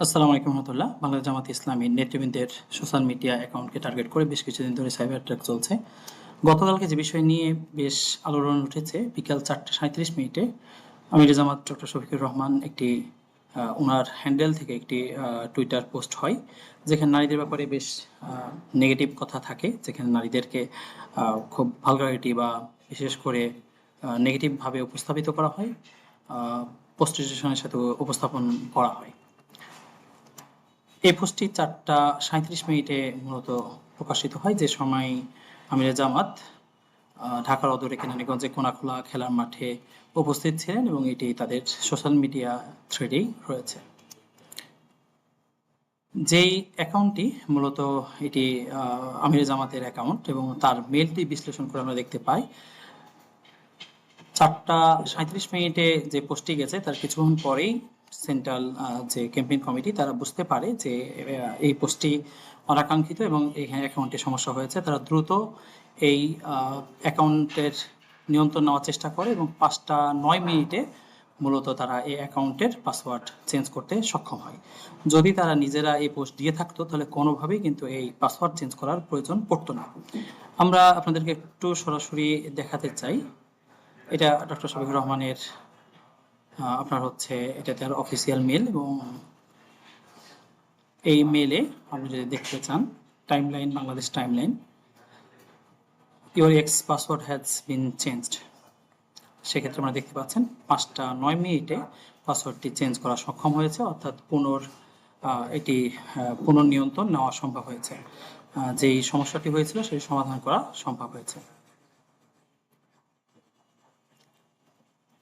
আসসালামু আলাইকুম রহমতুল্লাহ। বাংলাদেশ জামাত ইসলামী নেতৃবৃন্দের সোশ্যাল মিডিয়া অ্যাকাউন্টকে টার্গেট করে বেশ কিছুদিন ধরে সাইবার অ্যাটাক চলছে। গতকালকে যে বিষয় নিয়ে বেশ আলোড়ন উঠেছে, বিকাল চারটে সাঁত্রিশ মিনিটে আমির জামাত ডক্টর শফিকুর রহমান একটি ওনার হ্যান্ডেল থেকে একটি টুইটার পোস্ট হয়, যেখানে নারীদের ব্যাপারে বেশ নেগেটিভ কথা থাকে, যেখানে নারীদেরকে খুব ভালগারিটি বা বিশেষ করে নেগেটিভভাবে উপস্থাপিত করা হয় পোস্টিটেশনের সাথে উপস্থাপন করা হয়। এই পোস্টটি চারটা সাঁত্রিশ মিনিটে মূলত প্রকাশিত হয় যে সময় আমির জামাত ঢাকার অদূরে কেনানীগঞ্জে কোনাখোলা খেলার মাঠে উপস্থিত ছিলেন এবং এটি তাদের সোশ্যাল মিডিয়া থ্রেডেই রয়েছে। যেই অ্যাকাউন্টটি মূলত এটি আমির জামাতের অ্যাকাউন্ট এবং তার মেলটি বিশ্লেষণ করে আমরা দেখতে পাই, চারটা সাঁত্রিশ মিনিটে যে পোস্টটি গেছে তার কিছুক্ষণ পরেই সেন্ট্রাল যে ক্যাম্পেইন কমিটি, তারা বুঝতে পারে যে এই পোস্টটি অনাকাঙ্ক্ষিত এবং এখানে অ্যাকাউন্টে সমস্যা হয়েছে। তারা দ্রুত এই অ্যাকাউন্টের নিয়ন্ত্রণ নেওয়ার চেষ্টা করে এবং পাঁচটা নয় মিনিটে মূলত তারা এই অ্যাকাউন্টের পাসওয়ার্ড চেঞ্জ করতে সক্ষম হয়। যদি তারা নিজেরা এই পোস্ট দিয়ে থাকতো, তাহলে কোনোভাবেই কিন্তু এই পাসওয়ার্ড চেঞ্জ করার প্রয়োজন পড়তো না। আমরা আপনাদেরকে একটু সরাসরি দেখাতে চাই। এটা ডক্টর শফিকুর রহমানের আপনার হচ্ছে এটা তার অফিসিয়াল মেল এবং এই মেলে আপনি যদি দেখতে চান timeline Bangladesh timeline your X password has been changed সেক্ষেত্রে আমরা দেখতে পাচ্ছেন, পাঁচটা নয় মিনিটে পাসওয়ার্ডটি চেঞ্জ করা সক্ষম হয়েছে, অর্থাৎ পুনর এটি পুনর্নিয়ন্ত্রণ নেওয়া সম্ভব হয়েছে। যেই সমস্যাটি হয়েছিল সেই সমাধান করা সম্ভব হয়েছে।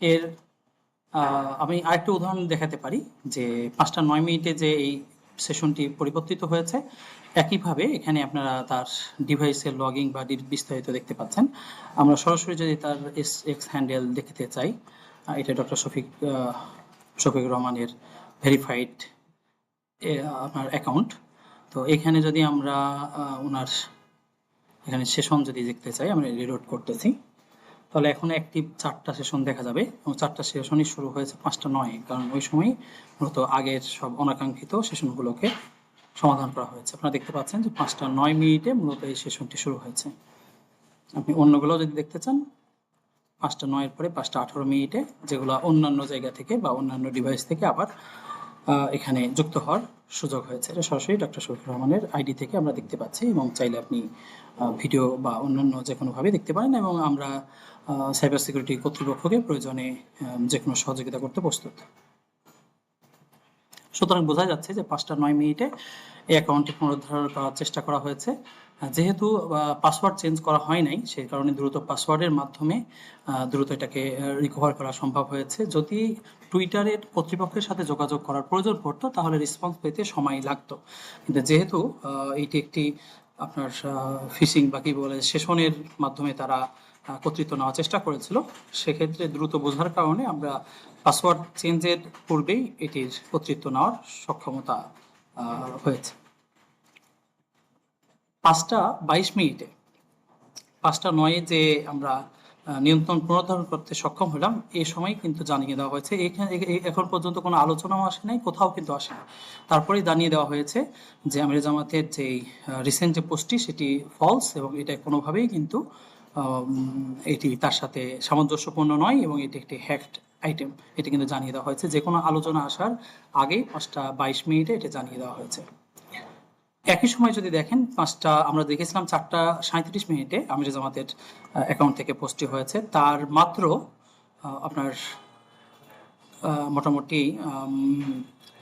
এর আমি আরেকটা উদাহরণ দেখাতে পারি যে পাঁচটা নয় মিনিটে যে এই সেশনটি পরিবর্তিত হয়েছে, একইভাবে এখানে আপনারা তার ডিভাইসের লগিং বা বিস্তারিত দেখতে পাচ্ছেন। আমরা সরাসরি যদি তার এস এক্স হ্যান্ডেল দেখতে চাই এটা ডক্টর শফিক শফিক রহমানের ভেরিফাইড আপনার অ্যাকাউন্ট তো এখানে যদি আমরা ওনার এখানে সেশন যদি দেখতে চাই, আমরা রিলোড করতেছি। তাহলে এখন অ্যাক্টিভ চারটা সেশন দেখা যাবে। এবং চারটা সেশনই শুরু হয়েছে পাঁচটা নয়, কারণ ওই সময় মূলত আগের সব অনাকাঙ্ক্ষিত সেশনগুলোকে সমাধান করা হয়েছে। আপনারা দেখতে পাচ্ছেন যে পাঁচটা নয় মিনিটে মূলত এই সেশনটি শুরু হয়েছে। আপনি অন্যগুলো যদি দেখতে চান, পাঁচটা নয়ের পরে পাঁচটা আঠারো মিনিটে যেগুলো অন্যান্য জায়গা থেকে বা অন্যান্য ডিভাইস থেকে আবার এখানে যুক্ত হওয়ার সুযোগ হয়েছে। এটা সরাসরি ডক্টর শফিকুর রহমানের আইডি থেকে আমরা দেখতে পাচ্ছি এবং চাইলে আপনি ভিডিও বা অন্যান্য যে কোনোভাবে দেখতে পারেন এবং আমরা সাইবার সিকিউরিটি কর্তৃপক্ষকে প্রয়োজনে যে কোনো সহযোগিতা করতে প্রস্তুত। সুতরাং বোঝা যাচ্ছে যে পাঁচটা নয় মিনিটে এই অ্যাকাউন্টটি পুনরুদ্ধার করার চেষ্টা করা হয়েছে। যেহেতু পাসওয়ার্ড চেঞ্জ করা হয় নাই, সেই কারণে দ্রুত পাসওয়ার্ডের মাধ্যমে দ্রুত এটাকে রিকভার করা সম্ভব হয়েছে। যদি টুইটারের কর্তৃপক্ষের সাথে যোগাযোগ করার প্রয়োজন পড়তো, তাহলে রেসপন্স পেতে সময় লাগতো। কিন্তু যেহেতু এটি একটি আপনার ফিশিং বা কি বলে সেশনের মাধ্যমে তারা কর্তৃত্ব নেওয়ার চেষ্টা করেছিল, সেক্ষেত্রে দ্রুত বোঝার কারণে আমরা পাসওয়ার্ড চেঞ্জের পূর্বেই এটির কর্তৃত্ব নেওয়ার সক্ষমতা হয়েছে। পাঁচটা বাইশ মিনিটে, পাঁচটা নয়ে যে আমরা নিয়ন্ত্রণ পুনরুদ্ধার করতে সক্ষম হলাম এই সময় কিন্তু জানিয়ে দেওয়া হয়েছে। এখানে, এ- এ- এখন পর্যন্ত কোনো আলোচনাও আসে নাই, কোথাও কিন্তু আসে না। তারপরেই জানিয়ে দেওয়া হয়েছে যে আমির জামাতের যে রিসেন্ট যে পোস্টটি, সেটি ফলস এবং এটা কোনোভাবেই কিন্তু এটি তার সাথে সামঞ্জস্যপূর্ণ নয় এবং এটি একটি হ্যাকড আইটেম এটা কিন্তু জানিয়ে দেওয়া হয়েছে। যে কোনো আলোচনা আসার আগেই পাঁচটা বাইশ মিনিটে এটা জানিয়ে দেওয়া হয়েছে। একই সময় যদি দেখেন, পাঁচটা, আমরা দেখেছিলাম চারটা সাঁত্রিশ মিনিটে আমির জামাতের অ্যাকাউন্ট থেকে পোস্টটি হয়েছে। তার মাত্র আপনার মোটামুটি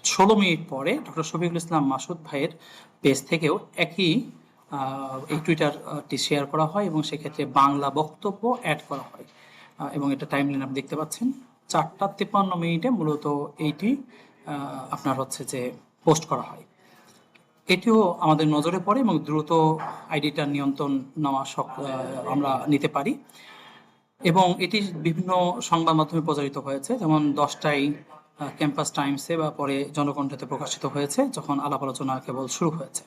ষোলো মিনিট পরে ডক্টর শফিকুল ইসলাম মাসুদ ভাইয়ের পেজ থেকেও একই এই টুইটারটি শেয়ার করা হয় এবং সেক্ষেত্রে বাংলা বক্তব্য অ্যাড করা হয়। এবং এটা টাইম লাইন আপনি দেখতে পাচ্ছেন। চারটা তিপ্পান্ন মিনিটে মূলত এইটি আপনার হচ্ছে যে পোস্ট করা হয়। এটিও আমাদের নজরে পড়ে এবং দ্রুত আইডিটার নিয়ন্ত্রণ নেওয়া আমরা নিতে পারি। এবং এটি বিভিন্ন সংবাদ মাধ্যমে প্রচারিত হয়েছে, যেমন দশটায় ক্যাম্পাস টাইমসে বা পরে জনকণ্ঠতে প্রকাশিত হয়েছে, যখন আলাপ আলোচনা কেবল শুরু হয়েছে।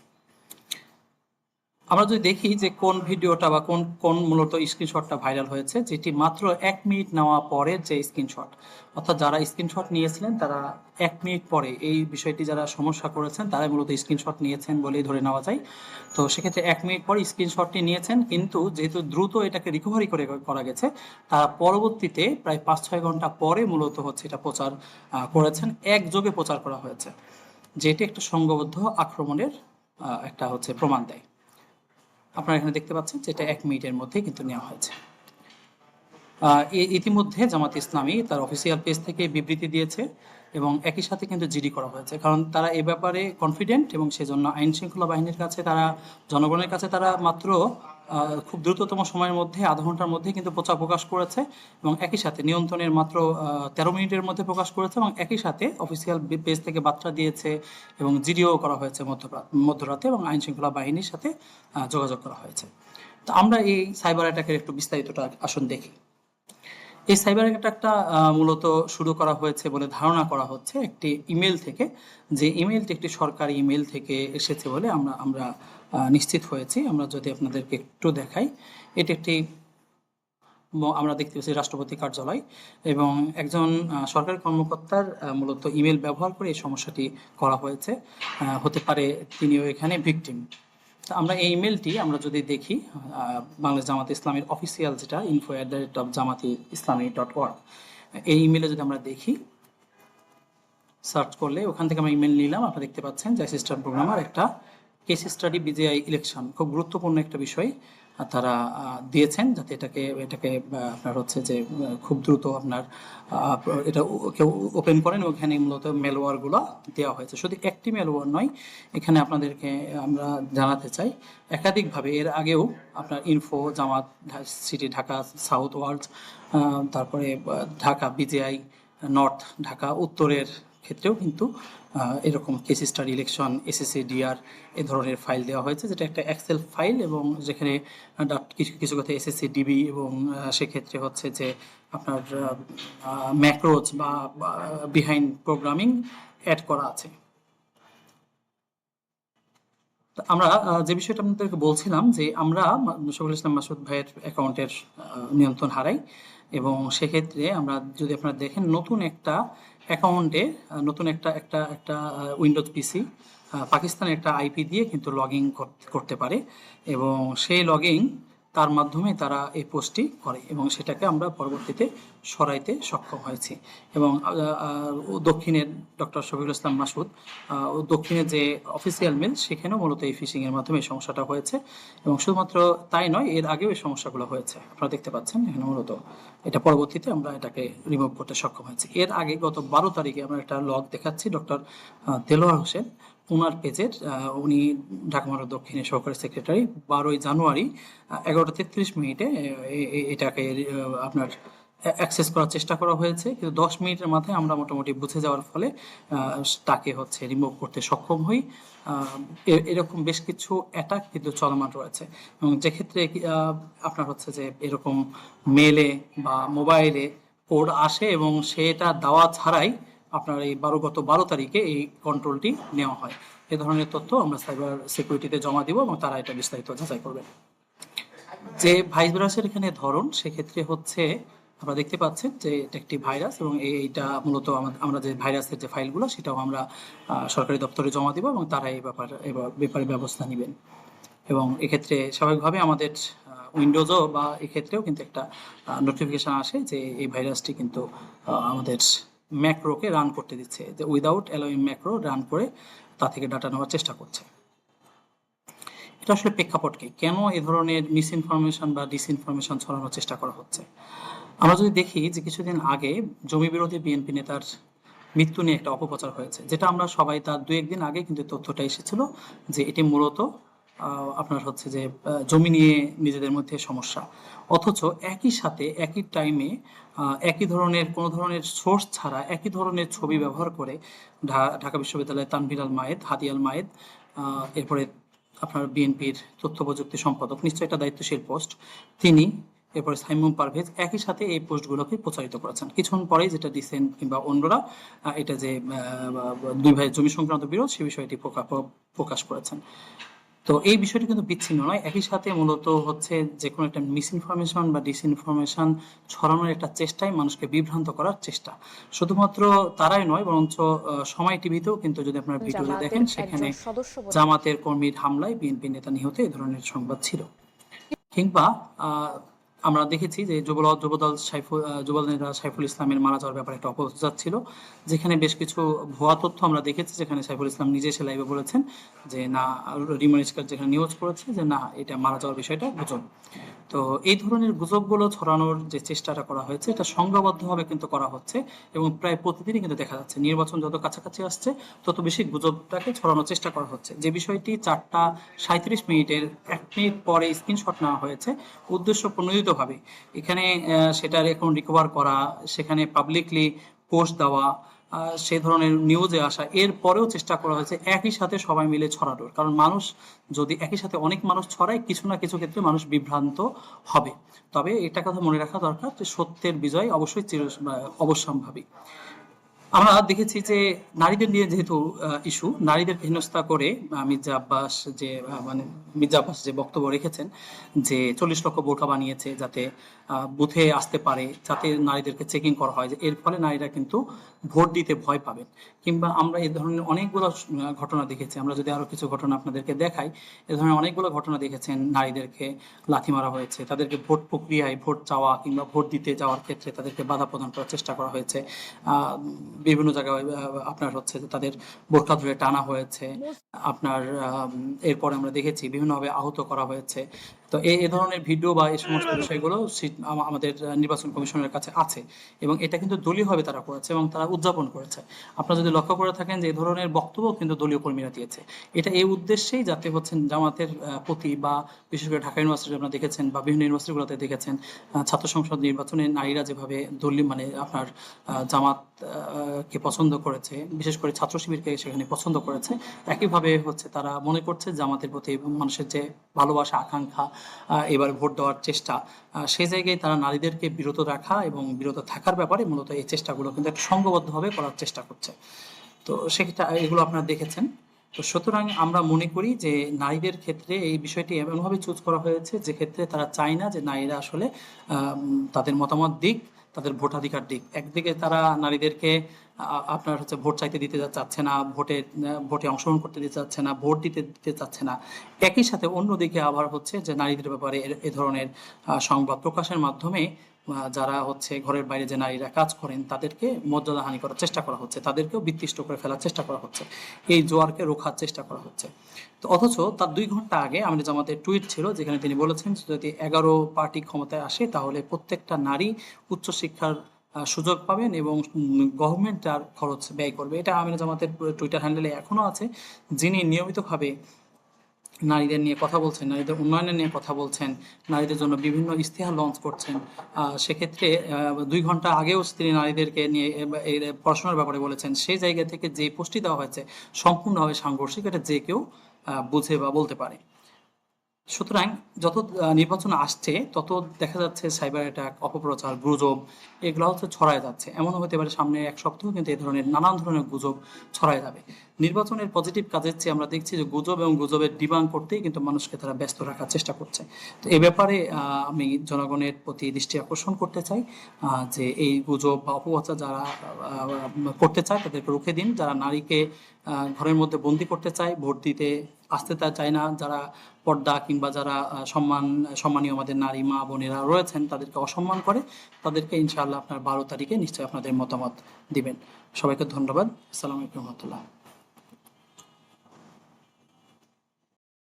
আমরা যদি দেখি যে কোন ভিডিওটা বা কোন কোন মূলত স্ক্রিনশটটা ভাইরাল হয়েছে, যেটি মাত্র এক মিনিট নেওয়া পরে যে স্ক্রিনশট, অর্থাৎ যারা স্ক্রিনশট নিয়েছিলেন তারা এক মিনিট পরে এই বিষয়টি যারা সমস্যা করেছেন তারা মূলত স্ক্রিনশট নিয়েছেন বলেই ধরে নেওয়া যায়। তো সেক্ষেত্রে এক মিনিট পরে স্ক্রিনশটটি নিয়েছেন, কিন্তু যেহেতু দ্রুত এটাকে রিকভারি করে করা গেছে, তারা পরবর্তীতে প্রায় পাঁচ ছয় ঘণ্টা পরে মূলত হচ্ছে এটা প্রচার করেছেন, একযোগে প্রচার করা হয়েছে, যেটি একটা সংঘবদ্ধ আক্রমণের একটা হচ্ছে প্রমাণ দেয়। আপনারা এখানে দেখতে পাচ্ছেন যেটা এক মিনিটের মধ্যে কিন্তু নেওয়া হয়েছে। ইতিমধ্যে জামাত ইসলামী তার অফিসিয়াল পেজ থেকে বিবৃতি দিয়েছে এবং একই সাথে কিন্তু জিডি করা হয়েছে। কারণ তারা এ ব্যাপারে কনফিডেন্ট এবং সেজন্য আইন শৃঙ্খলা বাহিনীর কাছে তারা, জনগণের কাছে তারা মাত্র খুব দ্রুততম সময়ের মধ্যে, আধা ঘণ্টার মধ্যে কিন্তু প্রচার প্রকাশ করেছে এবং একই সাথে নিয়ন্ত্রণের মাত্র তেরো মিনিটের মধ্যে প্রকাশ করেছে এবং একই সাথে অফিসিয়াল পেজ থেকে বার্তা দিয়েছে এবং জিডিও করা হয়েছে মধ্যরাতে এবং আইন শৃঙ্খলা বাহিনীর সাথে যোগাযোগ করা হয়েছে। তো আমরা এই সাইবার অ্যাটাকের একটু বিস্তারিতটা আসুন দেখি। এই সাইবার অ্যাটাকটা মূলত শুরু করা হয়েছে বলে ধারণা করা হচ্ছে একটি ইমেল থেকে, যে ইমেলটি একটি সরকারি ইমেল থেকে এসেছে বলে আমরা আমরা নিশ্চিত হয়েছি। আমরা যদি আপনাদেরকে একটু দেখাই, এটি একটি আমরা দেখতে পাচ্ছি রাষ্ট্রপতি কার্যালয় এবং একজন সরকারি কর্মকর্তার মূলত ইমেল ব্যবহার করে এই সমস্যাটি করা হয়েছে। হতে পারে তিনিও এখানে ভিকটিম। আমরা এই ইমেলটি আমরা যদি দেখি বাংলাদেশ জামাত ইসলামের অফিসিয়াল যেটা info at the rate of Jamaati Islami dot work এই ইমেলে যদি আমরা দেখি, সার্চ করলে ওখান থেকে আমরা ইমেল নিলাম। আপনারা দেখতে পাচ্ছেন যে সিস্টার প্রোগ্রামার একটা কেস স্টাডি বিজিআই ইলেকশন খুব গুরুত্বপূর্ণ একটা বিষয় তারা দিয়েছেন যাতে এটাকে এটাকে আপনার হচ্ছে যে খুব দ্রুত আপনার এটা কেউ ওপেন করেন ওখানে মূলত মেলওয়ারগুলো দেওয়া হয়েছে। শুধু একটি মেলওয়ার নয়, এখানে আপনাদেরকে, আমরা জানাতে চাই, একাধিকভাবে এর আগেও আপনার info Jamaat city Dhaka south world তারপরে ঢাকা, বিজিআই নর্থ ঢাকা, উত্তরের ক্ষেত্রেও কিন্তু এরকম case study election SSC DR এ ধরনের ফাইল দেওয়া হয়েছে, যেটা একটা এক্সেল ফাইল এবং যেখানে কিছু কিছু কথা এসএসসি ডিবি এবং সেক্ষেত্রে হচ্ছে যে আপনার ম্যাক্রোজ বা বিহাইন্ড প্রোগ্রামিং অ্যাড করা আছে। আমরা যে বিষয়টা আপনাদেরকে বলছিলাম যে আমরা মা- ইসলাম মাসুদ ভাইয়ের অ্যাকাউন্টের নিয়ন্ত্রণ হারাই এবং সেক্ষেত্রে আমরা যদি আপনারা দেখেন নতুন একটা অ্যাকাউন্টে নতুন একটা একটা একটা উইন্ডোজ পিসি পাকিস্তানের একটা আইপি দিয়ে কিন্তু লগ করতে পারে। এবং সেই লগ তার মাধ্যমে তারা এই পোস্টটি করে এবং সেটাকে আমরা পরবর্তীতে সরাইতে সক্ষম হয়েছি। এবং দক্ষিণের ডক্টর শফিকুল ইসলাম মাসুদ দক্ষিণের যে অফিসিয়াল মেল সেখানেও মূলত এই ফিশিংয়ের মাধ্যমে এই সমস্যাটা হয়েছে। এবং শুধুমাত্র তাই নয়, এর আগেও এই সমস্যাগুলো হয়েছে। আপনারা দেখতে পাচ্ছেন এখানে মূলত এটা পরবর্তীতে আমরা এটাকে রিমুভ করতে সক্ষম হয়েছি। এর আগে গত বারো তারিখে আমরা একটা লগ দেখাচ্ছি, ডক্টর দেলোয়ার হোসেন। ওনার পেজের উনি ঢাকা মহানগর দক্ষিণের সহকারী সেক্রেটারি। বারোই জানুয়ারি এগারোটা তেত্রিশ মিনিটে এটাকে আপনার অ্যাক্সেস করার চেষ্টা করা হয়েছে। কিন্তু দশ মিনিটের মাথায় আমরা মোটামুটি বুঝে যাওয়ার ফলে তাকে হচ্ছে রিমুভ করতে সক্ষম হই। এরকম বেশ কিছু অ্যাটাক কিন্তু চলমান রয়েছে। এবং যেক্ষেত্রে আপনার হচ্ছে যে এরকম মেলে বা মোবাইলে কোড আসে এবং সেটা দেওয়া ছাড়াই আপনার এই বারো গত বারো তারিখে এই কন্ট্রোলটি নেওয়া হয়। এ ধরনের তথ্য আমরা সাইবার সিকিউরিটিতে জমা দিব এবং তারা এটা বিস্তারিত যাচাই করবে। যে ভাইরাসের এখানে ধরন, সেক্ষেত্রে হচ্ছে আমরা দেখতে পাচ্ছেন যে এটা একটি ভাইরাস এবং এই- এইটা মূলত আমরা যে ভাইরাসের যে ফাইলগুলো সেটাও আমরা সরকারি দপ্তরে জমা দিব এবং তারা এই ব্যাপার ব্যাপারে ব্যবস্থা নেবেন। এবং এক্ষেত্রে স্বাভাবিকভাবে আমাদের উইন্ডোজও বা এক্ষেত্রেও কিন্তু একটা নোটিফিকেশন আসে যে এই ভাইরাসটি কিন্তু আমাদের ম্যাক্রোকে রান করতে দিচ্ছে। যে উইদাউট অ্যালোয়িং ম্যাক্রো রান করে তা থেকে ডাটা নেওয়ার চেষ্টা করছে। এটা আসলে প্রেক্ষাপট কি কেন এ ধরনের মিস ইনফরমেশন বা ডিসইনফরমেশন ছড়ানোর চেষ্টা করা হচ্ছে? আমরা যদি দেখি যে কিছুদিন আগে জমি বিরোধী বিএনপি নেতার মৃত্যু নিয়ে একটা অপপ্রচার হয়েছে, যেটা আমরা সবাই তার দু একদিন আগে কিন্তু তথ্যটা এসেছিল যে এটি মূলত আপনার হচ্ছে যে জমি নিয়ে নিজেদের মধ্যে সমস্যা। অথচ একই সাথে, একই টাইমে একই ধরনের, কোনো ধরনের সোর্স ছাড়া একই ধরনের ছবি ব্যবহার করে ঢাকা বিশ্ববিদ্যালয়ের তানভীর আল মায়েদ হাদিয়াল মায়েদ এরপরে আপনার বিএনপির তথ্য প্রযুক্তি সম্পাদক, নিশ্চয়ই একটা দায়িত্বশীল পোস্ট তিনি, এরপরে সাইমুম পারভেজ একই সাথে এই পোস্টগুলোকে প্রচারিত করেছেন। কিছুক্ষণ পরেই যেটা দিচ্ছেন কিংবা অন্যরা এটা যে দুই ভাই জমি সংক্রান্ত বিরোধ, সে বিষয়টি প্রকা- প্রকাশ করেছেন। তো এই বিষয়টি কিন্তু বিচ্ছিন্ন নয়। একই সাথে মূলত হচ্ছে যে কোনো একটা মিস ইনফরমেশন বা ডিসইনফরমেশন ছড়ানোর একটা চেষ্টাই মানুষকে বিভ্রান্ত করার চেষ্টা। শুধুমাত্র তারাই নয় বরঞ্চ সময় টিভিতেও কিন্তু যদি আপনারা ভিডিওতে দেখেন সেখানে জামাতের কর্মীর হামলায় বিএনপি নেতা নিহত এই ধরনের সংবাদ ছিল। কিংবা আহ, আমরা দেখেছি যে যুবল যুবদল সাইফুল আহ, যুবদল নেতা সাইফুল ইসলামের মারা যাওয়ার ব্যাপারে একটা অপপ্রচার ছিল যেখানে বেশ কিছু ভুয়া তথ্য আমরা দেখেছি যেখানে সাইফুল ইসলাম নিজে এসে লাইভে বলেছেন যে না রিমন ইস্কার যেখানে নিউজ করেছে যে না এটা মারা যাওয়ার বিষয়টা গুজব। তো এই ধরনের গুজবগুলো ছড়ানোর যে চেষ্টাটা করা হয়েছে এটা সংঘবদ্ধভাবে কিন্তু করা হচ্ছে এবং প্রায় প্রতিদিনই কিন্তু দেখা যাচ্ছে। নির্বাচন যত কাছাকাছি আসছে তত বেশি গুজবটাকে ছড়ানোর চেষ্টা করা হচ্ছে। যে বিষয়টি চারটা সাঁত্রিশ মিনিটের এক পরে স্ক্রিনশট নেওয়া হয়েছে। উদ্দেশ্য প্রণোদিতভাবে। এখানে সেটার এখন রিকভার করা, সেখানে পাবলিকলি পোস্ট দেওয়া সে ধরনের নিউজে আসা, এর পরেও চেষ্টা করা হয়েছে একই সাথে সবাই মিলে ছড়ানোর। কারণ মানুষ যদি একই সাথে অনেক মানুষ ছড়ায়, কিছু না কিছু ক্ষেত্রে মানুষ বিভ্রান্ত হবে। তবে এটা কথা মনে রাখা দরকার যে সত্যের বিজয় অবশ্যই চির অবশ্যম্ভাবী। আমরা দেখেছি যে নারীদের নিয়ে যেহেতু ইস্যু নারীদের হেনস্থা করে মির্জা আব্বাস যে মানে মির্জা আব্বাস যে বক্তব্য রেখেছেন, যে চল্লিশ লক্ষ বোরকা বানিয়েছে যাতে বুথে আসতে পারে, যাতে নারীদেরকে চেকিং করা হয় এর ফলে নারীরা কিন্তু ভোট দিতে ভয় পাবেন কিংবা আমরা এই ধরনের অনেকগুলো ঘটনা দেখেছি। আমরা যদি আরও কিছু ঘটনা আপনাদেরকে দেখাই, এ ধরনের অনেকগুলো ঘটনা দেখেছেন নারীদেরকে লাথি মারা হয়েছে, তাদেরকে ভোট প্রক্রিয়ায় ভোট চাওয়া কিংবা ভোট দিতে যাওয়ার ক্ষেত্রে তাদেরকে বাধা প্রদান করার চেষ্টা করা হয়েছে। বিভিন্ন জায়গায় আপনার হচ্ছে যে তাদের বোরকা ধরে টানা হয়েছে। আপনার এরপরে আমরা দেখেছি বিভিন্নভাবে আহত করা হয়েছে। তো এই ধরনের ভিডিও বা এই সমস্ত বিষয়গুলো আমাদের নির্বাচন কমিশনের কাছে আছে এবং এটা কিন্তু দলীয়ভাবে তারা করেছে এবং তারা উদযাপন করেছে। আপনারা যদি লক্ষ্য করে থাকেন যে এই ধরনের বক্তব্য কিন্তু দলীয় কর্মীরা দিয়েছে। এটা এই উদ্দেশ্যেই যাতে হচ্ছেন জামাতের প্রতি বা বিশেষ করে ঢাকা ইউনিভার্সিটি আপনারা দেখেছেন বা বিভিন্ন ইউনিভার্সিটিগুলোতে দেখেছেন ছাত্র সংসদ নির্বাচনে নারীরা যেভাবে দলীয় মানে আপনার জামাত কে পছন্দ করেছে, বিশেষ করে ছাত্র শিবিরকে সেখানে পছন্দ করেছে, একইভাবে হচ্ছে তারা মনে করছে জামাতের প্রতি মানুষের যে ভালোবাসা, আকাঙ্ক্ষা এবার ভোট দেওয়ার চেষ্টা। সে জায়গায় তারা নারীদেরকে বিরত রাখা এবং বিরত থাকার ব্যাপারে মূলত এই চেষ্টাগুলো কিন্তু একটা সঙ্গবদ্ধভাবে করার চেষ্টা করছে। তো সেক্ষেত্রে এগুলো আপনারা দেখেছেন। তো সুতরাং আমরা মনে করি যে নারীদের ক্ষেত্রে এই বিষয়টি এমনভাবে চুজ করা হয়েছে যে ক্ষেত্রে তারা চায় না যে নারীরা আসলে তাদের মতামত দিক। তাদের ভোটাধিকার দিক। একদিকে তারা নারীদেরকে আপনার হচ্ছে ভোট চাইতে দিতে চাচ্ছে না, ভোটে ভোটে অংশগ্রহণ করতে দিতে চাচ্ছে না, ভোট দিতে দিতে চাচ্ছে না। একই সাথে অন্যদিকে আবার হচ্ছে যে নারীদের ব্যাপারে এ- ধরনের সংবাদ প্রকাশের মাধ্যমে যারা হচ্ছে ঘরের বাইরে যে নারীরা কাজ করেন, তাদেরকে মর্যাদা হানি করার চেষ্টা করা হচ্ছে। তাদেরকেও বিতৃষ্ট করে ফেলার চেষ্টা করা হচ্ছে। এই জোয়ারকে রোখার চেষ্টা করা হচ্ছে। তো অথচ তার দুই ঘণ্টা আগে আমাদের জামাতের টুইট ছিল যেখানে তিনি বলেছেন, যদি এগারো পার্টি ক্ষমতায় আসে, তাহলে প্রত্যেকটা নারী উচ্চশিক্ষার সুযোগ পাবেন এবং গভর্নমেন্ট তার খরচ ব্যয় করবে। এটা আমিনা জামাতের টুইটার হ্যান্ডেলে এখনও আছে। যিনি নিয়মিতভাবে নারীদের নিয়ে কথা বলছেন, নারীদের উন্নয়নের নিয়ে কথা বলছেন, নারীদের জন্য বিভিন্ন ইস্তেহার লঞ্চ করছেন। সেক্ষেত্রে দুই ঘণ্টা আগেও তিনি নারীদেরকে নিয়ে পড়াশোনার ব্যাপারে বলেছেন। সেই জায়গা থেকে যে পুষ্টি দেওয়া হয়েছে, সম্পূর্ণভাবে সাংঘর্ষিক, এটা যে কেউ বুঝে বা বলতে পারে। সুতরাং যত নির্বাচন আসছে, তত দেখা যাচ্ছে সাইবার অ্যাটাক অপপ্রচার, গুজব, এগুলো হচ্ছে ছড়ায় যাচ্ছে। এমনও হতে পারে সামনে এক সপ্তাহ কিন্তু এই ধরনের নানান ধরনের গুজব ছড়ায় যাবে। নির্বাচনের পজিটিভ কাজের চেয়ে আমরা দেখছি যে গুজব এবং গুজবের ডিবাং করতেই কিন্তু মানুষকে তারা ব্যস্ত রাখার চেষ্টা করছে। তো এই ব্যাপারে আমি জনগণের প্রতি দৃষ্টি আকর্ষণ করতে চাই যে এই গুজব বা অপপ্রচার যারা করতে চায় তাদেরকে রুখে দিন। যারা নারীকে ঘরের মধ্যে বন্দি করতে চায়, ভোট দিতে আসতে তা চায় না। যারা পর্দা কিংবা যারা সম্মান, সম্মানীয় আমাদের নারী মা বোনেরা রয়েছেন, তাদেরকে অসম্মান করে, তাদেরকে ইনশাআল্লাহ আপনার বারো তারিখে নিশ্চয়ই আপনাদের মতামত দিবেন। সবাইকে ধন্যবাদ। আসসালামু আলাইকুম রহমতুল্লাহ।